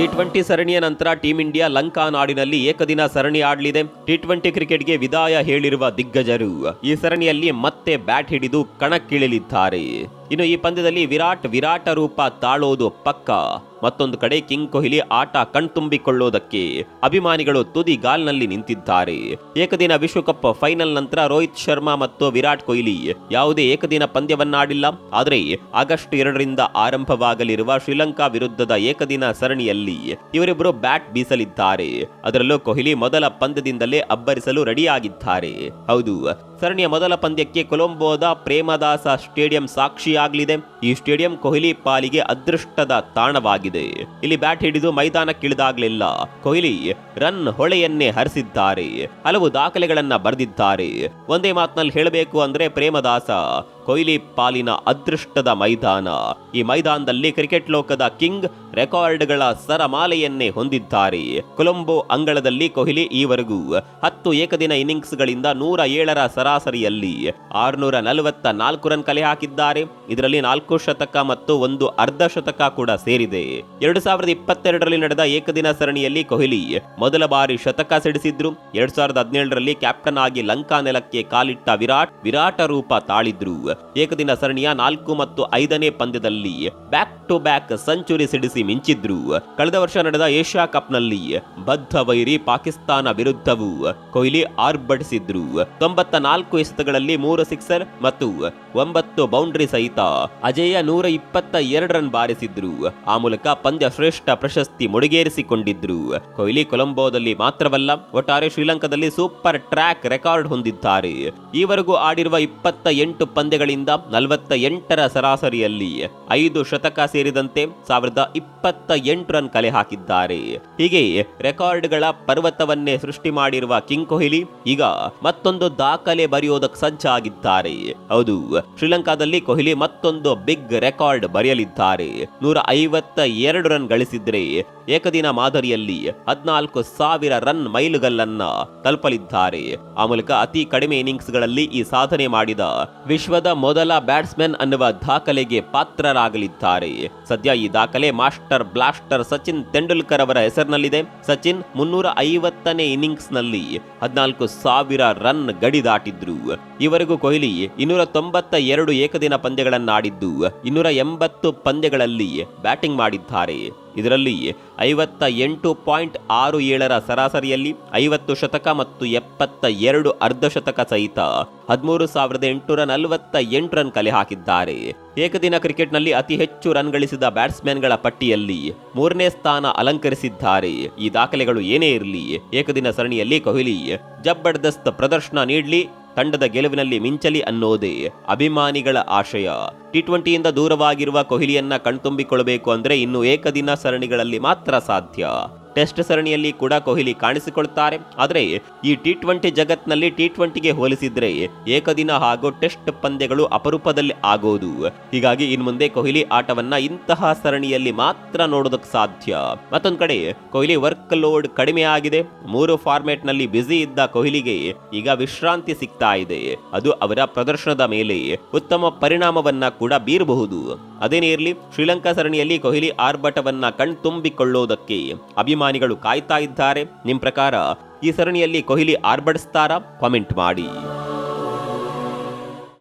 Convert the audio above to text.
T twenty ಸರಣಿಯ ನಂತರ team India Lanka ನಾಡಿನಲ್ಲಿ ಏಕದಿನ ಸರಣಿ ಆಡಲಿದೆ. ಟಿ ಟ್ವೆಂಟಿ ಕ್ರಿಕೆಟ್ಗೆ ವಿದಾಯ ಹೇಳಿರುವ ದಿಗ್ಗಜರು ಈ ಸರಣಿಯಲ್ಲಿ ಮತ್ತೆ ಬ್ಯಾಟ್ ಹಿಡಿದು ಕಣಕ್ಕಿಳಿಲಿದ್ದಾರೆ. ಇನ್ನು ಈ ಪಂದ್ಯದಲ್ಲಿ ವಿರಾಟ್ ವಿರಾಟ ರೂಪ ತಾಳೋದು ಪಕ್ಕ. ಮತ್ತೊಂದು ಕಡೆ ಕಿಂಗ್ ಕೊಹ್ಲಿ ಆಟ ಕಣ್ತುಂಬಿಕೊಳ್ಳೋದಕ್ಕೆ ಅಭಿಮಾನಿಗಳು ತುದಿಗಾಲ್ನಲ್ಲಿ ನಿಂತಿದ್ದಾರೆ. ಏಕದಿನ ವಿಶ್ವಕಪ್ ಫೈನಲ್ ನಂತರ ರೋಹಿತ್ ಶರ್ಮಾ ಮತ್ತು ವಿರಾಟ್ ಕೊಹ್ಲಿ ಯಾವುದೇ ಏಕದಿನ ಪಂದ್ಯವನ್ನಾಡಿಲ್ಲ. ಆದರೆ ಆಗಸ್ಟ್ ಎರಡರಿಂದ ಆರಂಭವಾಗಲಿರುವ ಶ್ರೀಲಂಕಾ ವಿರುದ್ಧದ ಏಕದಿನ ಸರಣಿಯಲ್ಲಿ ಇವರಿಬ್ಬರು ಬ್ಯಾಟ್ ಬೀಸಲಿದ್ದಾರೆ. ಅದರಲ್ಲೂ ಕೊಹ್ಲಿ ಮೊದಲ ಪಂದ್ಯದಿಂದಲೇ ಅಬ್ಬರಿಸಲು ರೆಡಿಯಾಗಿದ್ದಾರೆ. ಹೌದು ಸರಣಿಯ ಮೊದಲ ಪಂದ್ಯಕ್ಕೆ ಕೊಲಂಬೋದ ಪ್ರೇಮದಾಸ ಸ್ಟೇಡಿಯಂ ಸಾಕ್ಷಿಯಾಗಲಿದೆ. ಈ ಸ್ಟೇಡಿಯಂ ಕೊಹ್ಲಿ ಪಾಲಿಗೆ ಅದೃಷ್ಟದ ತಾಣವಾಗಿದೆ. ಇಲ್ಲಿ ಬ್ಯಾಟ್ ಹಿಡಿದು ಮೈದಾನಕ್ಕಿಳಿದಾಗಲಿಲ್ಲ. ಕೊಹ್ಲಿ ರನ್ ಹೊಳೆಯನ್ನೇ ಹರಿಸಿದ್ದಾರೆ. ಹಲವು ದಾಖಲೆಗಳನ್ನ ಬರೆದಿದ್ದಾರೆ. ಒಂದೇ ಮಾತಿನಲ್ಲಿ ಹೇಳಬೇಕು ಅಂದ್ರೆ ಪ್ರೇಮದಾಸ, ಕೊಹ್ಲಿ ಪಾಲಿನ ಅದೃಷ್ಟದ ಮೈದಾನ. ಈ ಮೈದಾನದಲ್ಲಿ ಕ್ರಿಕೆಟ್ ಲೋಕದ ಕಿಂಗ್ ರೆಕಾರ್ಡ್ಗಳ ಸರಮಾಲೆಯನ್ನೇ ಹೊಂದಿದ್ದಾರೆ. ಕೊಲಂಬೋ ಅಂಗಳದಲ್ಲಿ ಕೊಹ್ಲಿ ಈವರೆಗೂ ಹತ್ತು ಏಕದಿನ ಇನ್ನಿಂಗ್ಸ್ಗಳಿಂದ ನೂರ ಏಳರ ಸರಾಸರಿಯಲ್ಲಿ ಆರುನೂರ ನಲವತ್ತ ನಾಲ್ಕು ರನ್ ಕಲೆ ಹಾಕಿದ್ದಾರೆ. ಇದರಲ್ಲಿ ನಾಲ್ಕು ಶತಕ ಮತ್ತು ಒಂದು ಅರ್ಧ ಶತಕ ಕೂಡ ಸೇರಿದೆ. ಎರಡು ಸಾವಿರದ ಇಪ್ಪತ್ತೆರಡರಲ್ಲಿ ನಡೆದ ಏಕದಿನ ಸರಣಿಯಲ್ಲಿ ಕೊಹ್ಲಿ ಮೊದಲ ಬಾರಿ ಶತಕ ಸಿಡಿಸಿದ್ರು. ಎರಡ್ ಸಾವಿರದ ಹದಿನೇಳರಲ್ಲಿ ಕ್ಯಾಪ್ಟನ್ ಆಗಿ ಲಂಕಾ ನೆಲಕ್ಕೆ ಕಾಲಿಟ್ಟ ವಿರಾಟ್ ವಿರಾಟ ರೂಪ ತಾಳಿದ್ರು. ಏಕದಿನ ಸರಣಿಯ ನಾಲ್ಕು ಮತ್ತು ಐದನೇ ಪಂದ್ಯದಲ್ಲಿ ಬ್ಯಾಕ್ ಟು ಬ್ಯಾಕ್ ಸೆಂಚುರಿ ಸಿಡಿಸಿ ಮಿಂಚಿದ್ರು. ಕಳೆದ ವರ್ಷ ನಡೆದ ಏಷ್ಯಾ ಕಪ್ನಲ್ಲಿ ಬದ್ಧ ವೈರಿ ಪಾಕಿಸ್ತಾನ ವಿರುದ್ಧವೂ ಕೊಹ್ಲಿ ಆರ್ಭಟಿಸಿದ್ರು. ತೊಂಬತ್ತ ನಾಲ್ಕು ಎಸೆತಗಳಲ್ಲಿ ಮೂರು ಸಿಕ್ಸರ್ ಮತ್ತು ಒಂಬತ್ತು ಬೌಂಡ್ರಿ ಸಹಿತ ಅಜೇಯ ನೂರ ಇಪ್ಪತ್ತ ಎರಡು ರನ್ ಬಾರಿಸಿದ್ರು. ಆ ಮೂಲಕ ಪಂದ್ಯ ಶ್ರೇಷ್ಠ ಪ್ರಶಸ್ತಿ ಮುಡಿಗೇರಿಸಿಕೊಂಡಿದ್ರು ಕೊಹ್ಲಿ ಕೊಲಂಬೋದಲ್ಲಿ ಮಾತ್ರವಲ್ಲ, ಒಟ್ಟಾರೆ ಶ್ರೀಲಂಕಾದಲ್ಲಿ ಸೂಪರ್ ಟ್ರ್ಯಾಕ್ ರೆಕಾರ್ಡ್ ಹೊಂದಿದ್ದಾರೆ. ಈವರೆಗೂ ಆಡಿರುವ ಇಪ್ಪತ್ತ ಎಂಟು ಪಂದ್ಯಗಳಿಂದ ನಲವತ್ತ ಎಂಟರ ಸರಾಸರಿಯಲ್ಲಿ ಐದು ಶತಕ ಸೇರಿದಂತೆ ಸಾವಿರದ ಇಪ್ಪತ್ತ ಎಂಟು ರನ್ ಕಲೆ ಹಾಕಿದ್ದಾರೆ. ಹೀಗೆ ರೆಕಾರ್ಡ್ಗಳ ಪರ್ವತವನ್ನೇ ಸೃಷ್ಟಿ ಮಾಡಿರುವ ಕಿಂಗ್ ಕೊಹ್ಲಿ ಈಗ ಮತ್ತೊಂದು ದಾಖಲೆ ಬರೆಯೋದಕ್ಕೆ ಸಜ್ಜಾಗಿದ್ದಾರೆ ಹೌದು, ಶ್ರೀಲಂಕಾದಲ್ಲಿ ಕೊಹ್ಲಿ ಮತ್ತೊಂದು ಬಿಗ್ ರೆಕಾರ್ಡ್ ಬರೆಯಲಿದ್ದಾರೆ. ನೂರ ಐವತ್ತ ಎರಡು ರನ್ ಗಳಿಸಿದ್ರೆ ಏಕದಿನ ಮಾದರಿಯಲ್ಲಿ ಹದಿನಾಲ್ಕು ಸಾವಿರ ರನ್ ಮೈಲುಗಲ್ಲನ್ನ ತಲುಪಲಿದ್ದಾರೆ. ಆ ಮೂಲಕ ಅತಿ ಕಡಿಮೆ ಇನ್ನಿಂಗ್ಸ್ಗಳಲ್ಲಿ ಈ ಸಾಧನೆ ಮಾಡಿದ ವಿಶ್ವದ ಮೊದಲ ಬ್ಯಾಟ್ಸ್ಮನ್ ಅನ್ನುವ ದಾಖಲೆಗೆ ಪಾತ್ರರಾಗಲಿದ್ದಾರೆ. ಸದ್ಯ ಈ ದಾಖಲೆ ಮಾಸ್ಟರ್ ಬ್ಲಾಸ್ಟರ್ ಸಚಿನ್ ತೆಂಡೂಲ್ಕರ್ ಅವರ ಹೆಸರಿನಲ್ಲಿದೆ. ಸಚಿನ್ ಮುನ್ನೂರ ಐವತ್ತನೇ ಇನ್ನಿಂಗ್ಸ್ನಲ್ಲಿ ಹದಿನಾಲ್ಕು ಸಾವಿರ ರನ್ ಗಡಿ ದಾಟಿದ್ರು. ಇವರೆಗೂ ಕೊಹ್ಲಿ ಇನ್ನೂರ ತೊಂಬತ್ತ ಎರಡು ಏಕದಿನ ಪಂದ್ಯಗಳನ್ನಾಡಿದ್ದು ಇನ್ನೂರ ಎಂಬತ್ತು ಪಂದ್ಯಗಳಲ್ಲಿ ಬ್ಯಾಟಿಂಗ್ ಮಾಡಿದ್ದಾರೆ. ಇದರಲ್ಲಿ ಐವತ್ತ ಎಂಟು ಪಾಯಿಂಟ್ ಆರು ಏಳರ ಸರಾಸರಿಯಲ್ಲಿ ಐವತ್ತು ಶತಕ ಮತ್ತು ಎಪ್ಪತ್ತ ಎರಡು ಅರ್ಧ ಶತಕ ಸಹಿತ ಹದಿಮೂರು ಸಾವಿರದ ಎಂಟುನೂರ ನಲವತ್ತ ಎಂಟು ರನ್ ಕಲೆ ಹಾಕಿದ್ದಾರೆ. ಏಕದಿನ ಕ್ರಿಕೆಟ್ನಲ್ಲಿ ಅತಿ ಹೆಚ್ಚು ರನ್ ಗಳಿಸಿದ ಬ್ಯಾಟ್ಸ್ಮನ್ಗಳ ಪಟ್ಟಿಯಲ್ಲಿ ಮೂರನೇ ಸ್ಥಾನ ಅಲಂಕರಿಸಿದ್ದಾರೆ. ಈ ದಾಖಲೆಗಳು ಏನೇ ಇರಲಿ, ಏಕದಿನ ಸರಣಿಯಲ್ಲಿ ಕೊಹ್ಲಿ ಜಬರ್ದಸ್ತ್ ಪ್ರದರ್ಶನ ನೀಡಲಿ. ತಂಡದ ಗೆಲುವಿನಲ್ಲಿ ಮಿಂಚಲಿ ಅನ್ನೋದೇ ಅಭಿಮಾನಿಗಳ ಆಶಯ. ಟಿ ಟ್ವೆಂಟಿಯಿಂದ ದೂರವಾಗಿರುವ ಕೊಹ್ಲಿಯನ್ನ ಕಣ್ತುಂಬಿಕೊಳ್ಳಬೇಕು ಅಂದ್ರೆ ಇನ್ನು ಏಕದಿನ ಸರಣಿಗಳಲ್ಲಿ ಮಾತ್ರ ಸಾಧ್ಯ. ಟೆಸ್ಟ್ ಸರಣಿಯಲ್ಲಿ ಕೂಡ ಕೊಹ್ಲಿ ಕಾಣಿಸಿಕೊಳ್ತಾರೆ. ಆದರೆ ಈ ಟಿ ಟ್ವೆಂಟಿ ಜಗತ್ನಲ್ಲಿ ಟಿ ಟ್ವೆಂಟಿಗೆ ಹೋಲಿಸಿದ್ರೆ ಏಕದಿನ ಹಾಗೂ ಟೆಸ್ಟ್ ಪಂದ್ಯಗಳು ಅಪರೂಪದಲ್ಲಿ ಆಗೋದು. ಹೀಗಾಗಿ ಇನ್ನು ಮುಂದೆ ಕೊಹ್ಲಿ ಆಟವನ್ನ ಇಂತಹ ಸರಣಿಯಲ್ಲಿ ಮಾತ್ರ ನೋಡೋದಕ್ಕೆ ಸಾಧ್ಯ. ಮತ್ತೊಂದು ಕಡೆ ಕೊಹ್ಲಿ ವರ್ಕ್ ಲೋಡ್ ಕಡಿಮೆ ಆಗಿದೆ. ಮೂರು ಫಾರ್ಮೆಟ್ನಲ್ಲಿ ಬ್ಯುಸಿ ಇದ್ದ ಕೊಹ್ಲಿಗೆ ಈಗ ವಿಶ್ರಾಂತಿ ಸಿಗ್ತಾ ಇದೆ. ಅದು ಅವರ ಪ್ರದರ್ಶನದ ಮೇಲೆ ಉತ್ತಮ ಪರಿಣಾಮವನ್ನ ಕೂಡ ಬೀರಬಹುದು. ಅದೇನೇ ಇರಲಿ ಶ್ರೀಲಂಕಾ ಸರಣಿಯಲ್ಲಿ ಕೊಹ್ಲಿ ಆರ್ಭಟವನ್ನ ಕಣ್ತುಂಬಿಕೊಳ್ಳೋದಕ್ಕೆ ಅಭಿಮಾನಿಗಳು ಕಾಯ್ತಾ ಇದ್ದಾರೆ. ನಿಮ್ಮ ಪ್ರಕಾರ ಈ ಸರಣಿಯಲ್ಲಿ ಕೊಹ್ಲಿ ಆರ್ಭಟಿಸ್ತಾರಾ? ಕಾಮೆಂಟ್ ಮಾಡಿ.